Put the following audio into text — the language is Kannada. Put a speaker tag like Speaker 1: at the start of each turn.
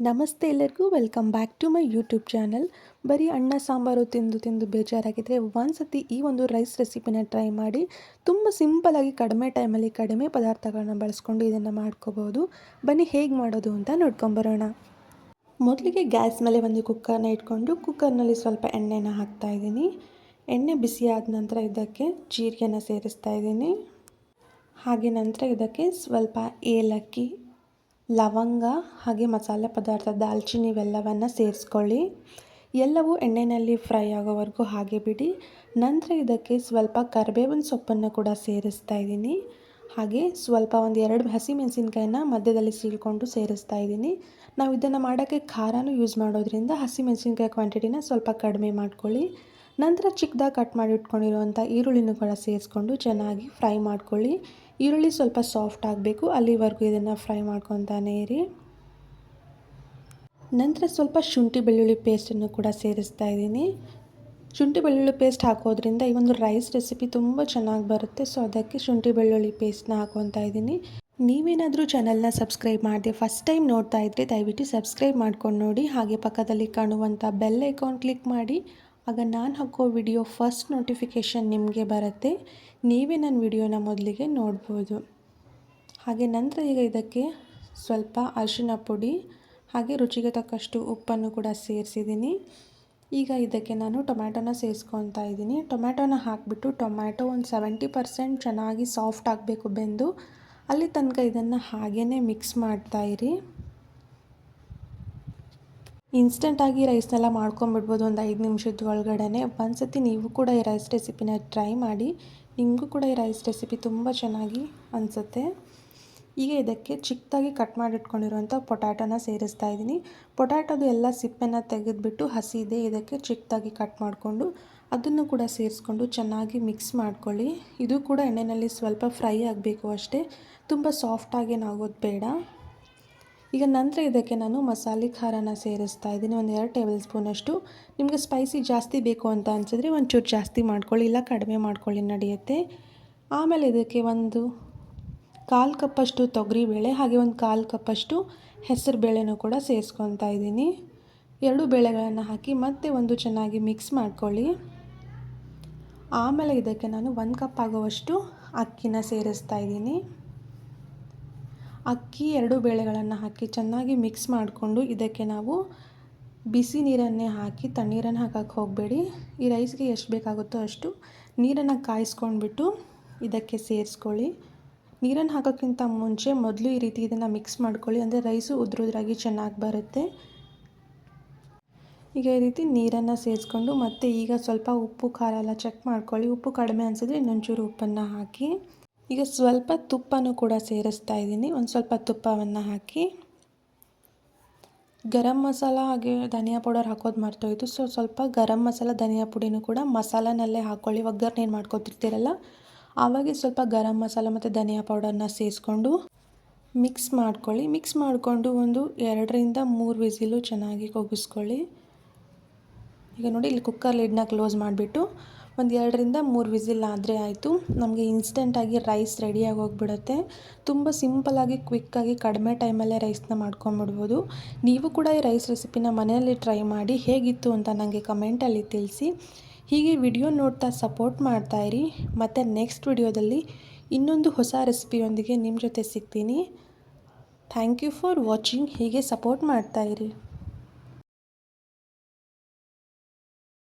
Speaker 1: ನಮಸ್ತೆ ಎಲ್ಲರಿಗೂ. Welcome back to my YouTube channel. ಬರೀ ಅನ್ನ, ಸಾಂಬಾರು ತಿಂದು ತಿಂದು ಬೇಜಾರಾಗಿದ್ದರೆ ಒಂದ್ಸತಿ ಈ ಒಂದು ರೈಸ್ ರೆಸಿಪಿನ ಟ್ರೈ ಮಾಡಿ. ತುಂಬ ಸಿಂಪಲಾಗಿ ಕಡಿಮೆ ಟೈಮಲ್ಲಿ ಕಡಿಮೆ ಪದಾರ್ಥಗಳನ್ನ ಬಳಸ್ಕೊಂಡು ಇದನ್ನು ಮಾಡ್ಕೋಬೋದು. ಬನ್ನಿ ಹೇಗೆ ಮಾಡೋದು ಅಂತ ನೋಡ್ಕೊಂಬರೋಣ ಮೊದಲಿಗೆ ಗ್ಯಾಸ್ ಮೇಲೆ ಒಂದು ಕುಕ್ಕರ್ನ ಇಟ್ಕೊಂಡು ಕುಕ್ಕರ್ನಲ್ಲಿ ಸ್ವಲ್ಪ ಎಣ್ಣೆನ ಹಾಕ್ತಾ ಇದ್ದೀನಿ. ಎಣ್ಣೆ ಬಿಸಿ ಆದ ನಂತರ ಇದಕ್ಕೆ ಜೀರಿಗೆನ ಸೇರಿಸ್ತಾ ಇದ್ದೀನಿ. ಹಾಗೆ ನಂತರ ಇದಕ್ಕೆ ಸ್ವಲ್ಪ ಏಲಕ್ಕಿ ಲವಂಗ ಹಾಗೆ ಮಸಾಲೆ ಪದಾರ್ಥ, ದಾಲ್ಚಿನ್ನಿ ಇವೆಲ್ಲವನ್ನು ಸೇರಿಸ್ಕೊಳ್ಳಿ. ಎಲ್ಲವೂ ಎಣ್ಣೆಯಲ್ಲಿ ಫ್ರೈ ಆಗೋವರೆಗೂ ಹಾಗೆ ಬಿಡಿ. ನಂತರ ಇದಕ್ಕೆ ಸ್ವಲ್ಪ ಕರಿಬೇವಿನ ಸೊಪ್ಪನ್ನು ಕೂಡ ಸೇರಿಸ್ತಾ ಇದ್ದೀನಿ. ಹಾಗೆ ಸ್ವಲ್ಪ ಒಂದು ಎರಡು ಹಸಿಮೆಣಸಿನ್ಕಾಯಿನ ಮಧ್ಯದಲ್ಲಿ ಸೀಳ್ಕೊಂಡು ಸೇರಿಸ್ತಾ ಇದ್ದೀನಿ. ನಾವು ಇದನ್ನು ಮಾಡೋಕ್ಕೆ ಖಾರನೂ ಯೂಸ್ ಮಾಡೋದ್ರಿಂದ ಹಸಿಮೆಣಸಿನ್ಕಾಯಿ ಕ್ವಾಂಟಿಟಿನ ಸ್ವಲ್ಪ ಕಡಿಮೆ ಮಾಡ್ಕೊಳ್ಳಿ. ನಂತರ ಚಿಕ್ಕದಾಗಿ ಕಟ್ ಮಾಡಿ ಇಟ್ಕೊಂಡಿರುವಂಥ ಈರುಳ್ಳಿನೂ ಕೂಡ ಸೇರಿಸ್ಕೊಂಡು ಚೆನ್ನಾಗಿ ಫ್ರೈ ಮಾಡ್ಕೊಳ್ಳಿ. ಈರುಳ್ಳಿ ಸ್ವಲ್ಪ ಸಾಫ್ಟ್ ಆಗಬೇಕು. ಅಲ್ಲಿವರೆಗೂ ಇದನ್ನು ಫ್ರೈ ಮಾಡ್ಕೊತಾನೆ ಇರಿ. ನಂತರ ಸ್ವಲ್ಪ ಶುಂಠಿ ಬೆಳ್ಳುಳ್ಳಿ ಪೇಸ್ಟನ್ನು ಕೂಡ ಸೇರಿಸ್ತಾ ಇದ್ದೀನಿ. ಶುಂಠಿ ಬೆಳ್ಳುಳ್ಳಿ ಪೇಸ್ಟ್ ಹಾಕೋದ್ರಿಂದ ಈ ಒಂದು ರೈಸ್ ರೆಸಿಪಿ ತುಂಬ ಚೆನ್ನಾಗಿ ಬರುತ್ತೆ. ಸೊ ಅದಕ್ಕೆ ಶುಂಠಿ ಬೆಳ್ಳುಳ್ಳಿ ಪೇಸ್ಟ್ನ ಹಾಕೊತಾ ಇದ್ದೀನಿ. ನೀವೇನಾದರೂ ಚಾನಲ್ನ ಸಬ್ಸ್ಕ್ರೈಬ್ ಮಾಡಿದೆ ಫಸ್ಟ್ ಟೈಮ್ ನೋಡ್ತಾ ಇದ್ದರೆ ದಯವಿಟ್ಟು ಸಬ್ಸ್ಕ್ರೈಬ್ ಮಾಡ್ಕೊಂಡು ನೋಡಿ. ಹಾಗೆ ಪಕ್ಕದಲ್ಲಿ ಕಾಣುವಂಥ ಬೆಲ್ ಐಕಾನ್ ಕ್ಲಿಕ್ ಮಾಡಿ. ಆಗ ನಾನು ಹಾಕೋ ವಿಡಿಯೋ ಫಸ್ಟ್ ನೋಟಿಫಿಕೇಷನ್ ನಿಮಗೆ ಬರುತ್ತೆ. ನೀವೇ ನನ್ನ ವಿಡಿಯೋನ ಮೊದಲಿಗೆ ನೋಡ್ಬೋದು. ಹಾಗೆ ನಂತರ ಈಗ ಇದಕ್ಕೆ ಸ್ವಲ್ಪ ಅರಿಶಿನ ಪುಡಿ, ಹಾಗೆ ರುಚಿಗೆ ತಕ್ಕಷ್ಟು ಉಪ್ಪನ್ನು ಕೂಡ ಸೇರಿಸಿದ್ದೀನಿ. ಈಗ ಇದಕ್ಕೆ ನಾನು ಟೊಮ್ಯಾಟೊನ ಸೇರಿಸ್ಕೊತಾ ಇದ್ದೀನಿ. ಟೊಮ್ಯಾಟೊನ ಹಾಕಿಬಿಟ್ಟು ಟೊಮ್ಯಾಟೊ ಒಂದು ಸೆವೆಂಟಿ ಪರ್ಸೆಂಟ್ ಚೆನ್ನಾಗಿ ಸಾಫ್ಟ್ ಆಗಬೇಕು ಬೆಂದು, ಅಲ್ಲಿ ತನಕ ಇದನ್ನು ಹಾಗೇ ಮಿಕ್ಸ್ ಮಾಡ್ತಾಯಿರಿ ಇನ್ಸ್ಟೆಂಟಾಗಿ ರೈಸ್ನೆಲ್ಲ ಮಾಡ್ಕೊಂಬಿಡ್ಬೋದು ಒಂದು ಐದು ನಿಮಿಷದ ಒಳಗಡೆ ಒಂದು ಸತಿ ನೀವು ಕೂಡ ಈ ರೈಸ್ ರೆಸಿಪಿನ ಟ್ರೈ ಮಾಡಿ. ನಿಮಗೂ ಕೂಡ ಈ ರೈಸ್ ರೆಸಿಪಿ ತುಂಬ ಚೆನ್ನಾಗಿ ಅನಿಸುತ್ತೆ. ಈಗ ಇದಕ್ಕೆ ಚಿಕ್ಕದಾಗಿ ಕಟ್ ಮಾಡಿಟ್ಕೊಂಡಿರುವಂಥ ಪೊಟ್ಯಾಟೋನ ಸೇರಿಸ್ತಾ ಇದ್ದೀನಿ. ಪೊಟ್ಯಾಟೋದು ಎಲ್ಲ ಸಿಪ್ಪೆನ ತೆಗೆದುಬಿಟ್ಟು ಹಸಿ ಇದೆ. ಇದಕ್ಕೆ ಚಿಕ್ಕದಾಗಿ ಕಟ್ ಮಾಡಿಕೊಂಡು ಅದನ್ನು ಕೂಡ ಸೇರಿಸ್ಕೊಂಡು ಚೆನ್ನಾಗಿ ಮಿಕ್ಸ್ ಮಾಡ್ಕೊಳ್ಳಿ. ಇದು ಕೂಡ ಎಣ್ಣೆಯಲ್ಲಿ ಸ್ವಲ್ಪ ಫ್ರೈ ಆಗಬೇಕು ಅಷ್ಟೇ. ತುಂಬ ಸಾಫ್ಟಾಗೇನಾಗೋದು ಬೇಡ. ಈಗ ನಂತರ ಇದಕ್ಕೆ ನಾನು ಮಸಾಲೆ ಖಾರನ ಸೇರಿಸ್ತಾ ಇದ್ದೀನಿ. ಒಂದು ಎರಡು ಟೇಬಲ್ ಸ್ಪೂನಷ್ಟು ನಿಮಗೆ ಸ್ಪೈಸಿ ಜಾಸ್ತಿ ಬೇಕು ಅಂತ ಅನಿಸಿದ್ರೆ ಒಂಚೂರು ಜಾಸ್ತಿ ಮಾಡ್ಕೊಳ್ಳಿ, ಇಲ್ಲ ಕಡಿಮೆ ಮಾಡ್ಕೊಳ್ಳಿ, ನಡೆಯುತ್ತೆ. ಆಮೇಲೆ ಇದಕ್ಕೆ ಒಂದು ಕಾಲು ಕಪ್ಪಷ್ಟು ತೊಗರಿಬೇಳೆ ಹಾಗೆ ಒಂದು ಕಾಲು ಕಪ್ಪಷ್ಟು ಹೆಸರು ಬೇಳೆನೂ ಕೂಡ ಸೇರಿಸ್ಕೊತಾ ಇದ್ದೀನಿ. ಎರಡು ಬೇಳೆಗಳನ್ನು ಹಾಕಿ ಮತ್ತೆ ಒಂದು ಚೆನ್ನಾಗಿ ಮಿಕ್ಸ್ ಮಾಡ್ಕೊಳ್ಳಿ. ಆಮೇಲೆ ಇದಕ್ಕೆ ನಾನು ಒಂದು ಕಪ್ ಆಗುವಷ್ಟು ಅಕ್ಕಿನ ಸೇರಿಸ್ತಾ ಇದ್ದೀನಿ. ಅಕ್ಕಿ ಎರಡು ಬೇಳೆಗಳನ್ನು ಹಾಕಿ ಚೆನ್ನಾಗಿ ಮಿಕ್ಸ್ ಮಾಡಿಕೊಂಡು ಇದಕ್ಕೆ ನಾವು ಬಿಸಿ ನೀರನ್ನೇ ಹಾಕಿ ತಣ್ಣೀರನ್ನು ಹಾಕಕ್ಕೆ ಹೋಗಬೇಡಿ. ಈ ರೈಸ್ಗೆ ಎಷ್ಟು ಬೇಕಾಗುತ್ತೋ ಅಷ್ಟು ನೀರನ್ನು ಕಾಯಿಸ್ಕೊಂಡ್ಬಿಟ್ಟು ಇದಕ್ಕೆ ಸೇರಿಸ್ಕೊಳ್ಳಿ. ನೀರನ್ನು ಹಾಕೋಕ್ಕಿಂತ ಮುಂಚೆ ಮೊದಲು ಈ ರೀತಿ ಇದನ್ನು ಮಿಕ್ಸ್ ಮಾಡ್ಕೊಳ್ಳಿ. ಅಂದರೆ ರೈಸು ಉದ್ರುದ್ರಾಗಿ ಚೆನ್ನಾಗಿ ಬರುತ್ತೆ. ಈಗ ಈ ರೀತಿ ನೀರನ್ನು ಸೇರಿಸ್ಕೊಂಡು ಮತ್ತು ಈಗ ಸ್ವಲ್ಪ ಉಪ್ಪು, ಖಾರ ಎಲ್ಲ ಚೆಕ್ ಮಾಡ್ಕೊಳ್ಳಿ. ಉಪ್ಪು ಕಡಿಮೆ ಅನಿಸಿದ್ರೆ ಇನ್ನೊಂಚೂರು ಉಪ್ಪನ್ನು ಹಾಕಿ ಈಗ ಸ್ವಲ್ಪ ತುಪ್ಪನೂ ಕೂಡ ಸೇರಿಸ್ತಾ ಇದ್ದೀನಿ. ಒಂದು ಸ್ವಲ್ಪ ತುಪ್ಪವನ್ನು ಹಾಕಿ ಗರಂ ಮಸಾಲ ಹಾಗೆ ಧನಿಯಾ ಪೌಡರ್ ಹಾಕೋದು ಮರ್ತೋಯ್ತು ಸೊ ಸ್ವಲ್ಪ ಗರಂ ಮಸಾಲ, ಧನಿಯಾ ಪುಡಿನೂ ಕೂಡ ಮಸಾಲನಲ್ಲೇ ಹಾಕ್ಕೊಳ್ಳಿ ಒಗ್ಗರಣೆ ಏನು ಮಾಡ್ಕೊತಿರ್ತೀರಲ್ಲ? ಆವಾಗ ಸ್ವಲ್ಪ ಗರಂ ಮಸಾಲ ಮತ್ತು ಧನಿಯಾ ಪೌಡರ್ನ ಸೇರಿಸ್ಕೊಂಡು ಮಿಕ್ಸ್ ಮಾಡ್ಕೊಳ್ಳಿ. ಮಿಕ್ಸ್ ಮಾಡಿಕೊಂಡು ಒಂದು ಎರಡರಿಂದ ಮೂರು ವಿಸಿಲು ಚೆನ್ನಾಗಿ ಕೊಗಿಸ್ಕೊಳ್ಳಿ. ಈಗ ನೋಡಿ, ಇಲ್ಲಿ ಕುಕ್ಕರ್ ಲಿಡ್ನ ಕ್ಲೋಸ್ ಮಾಡಿಬಿಟ್ಟು ಒಂದು ಎರಡರಿಂದ ಮೂರು ವಿಸಿಲ್ ಆದರೆ ಆಯಿತು. ನಮಗೆ ಇನ್ಸ್ಟೆಂಟಾಗಿ ರೈಸ್ ರೆಡಿಯಾಗಿ ಹೋಗ್ಬಿಡುತ್ತೆ. ತುಂಬ ಸಿಂಪಲಾಗಿ ಕ್ವಿಕ್ಕಾಗಿ ಕಡಿಮೆ ಟೈಮಲ್ಲೇ ರೈಸ್ನ ಮಾಡ್ಕೊಂಬಿಡ್ಬೋದು ನೀವು ಕೂಡ ಈ ರೈಸ್ ರೆಸಿಪಿನ ಮನೆಯಲ್ಲಿ ಟ್ರೈ ಮಾಡಿ ಹೇಗಿತ್ತು ಅಂತ ನನಗೆ ಕಮೆಂಟಲ್ಲಿ ತಿಳಿಸಿ. ಹೀಗೆ ವಿಡಿಯೋ ನೋಡ್ತಾ ಸಪೋರ್ಟ್ ಮಾಡ್ತಾಯಿರಿ ಮತ್ತು ನೆಕ್ಸ್ಟ್ ವಿಡಿಯೋದಲ್ಲಿ ಇನ್ನೊಂದು ಹೊಸ ರೆಸಿಪಿಯೊಂದಿಗೆ ನಿಮ್ಮ ಜೊತೆ ಸಿಗ್ತೀನಿ. ಥ್ಯಾಂಕ್ ಯು ಫಾರ್ ವಾಚಿಂಗ್ ಹೀಗೆ ಸಪೋರ್ಟ್ ಮಾಡ್ತಾಯಿರಿ